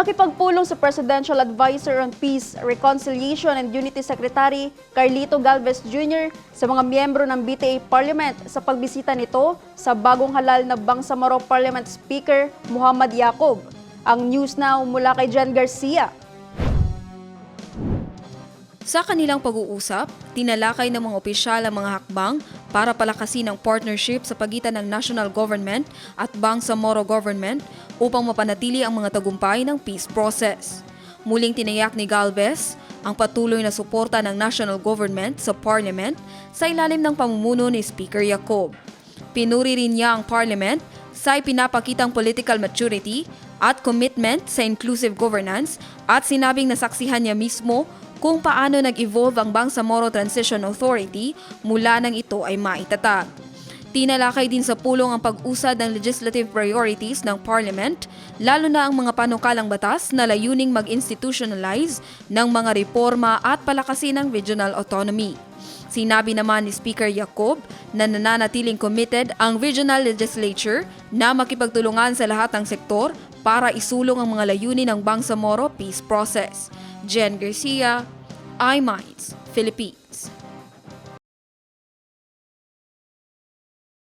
Nakipagpulong sa Presidential Advisor on Peace, Reconciliation and Unity Secretary Carlito Galvez Jr. sa mga miyembro ng BTA Parliament sa pagbisita nito sa bagong halal na Bangsamoro Parliament Speaker Muhammad Yacob. Ang news now mula kay Jan Garcia. Sa kanilang pag-uusap, tinalakay ng mga opisyal ang mga hakbang para palakasin ang partnership sa pagitan ng national government at Bangsamoro government upang mapanatili ang mga tagumpay ng peace process. Muling tinayak ni Galvez ang patuloy na suporta ng national government sa parliament sa ilalim ng pamumuno ni Speaker Yacob. Pinuri rin niya ang parliament sa ipinapakitang political maturity at commitment sa inclusive governance at sinabing nasaksihan niya mismo kung paano nag-evolve ang Bangsamoro Transition Authority mula nang ito ay maitatag. Tinalakay din sa pulong ang pag-usad ng legislative priorities ng Parliament, lalo na ang mga panukalang batas na layuning mag-institutionalize ng mga reforma at palakasin ang regional autonomy. Sinabi naman ni Speaker Yacob na nananatiling committed ang regional legislature na makipagtulungan sa lahat ng sektor para isulong ang mga layunin ng Bangsamoro peace process. Jen Garcia, iMinds, Philippines.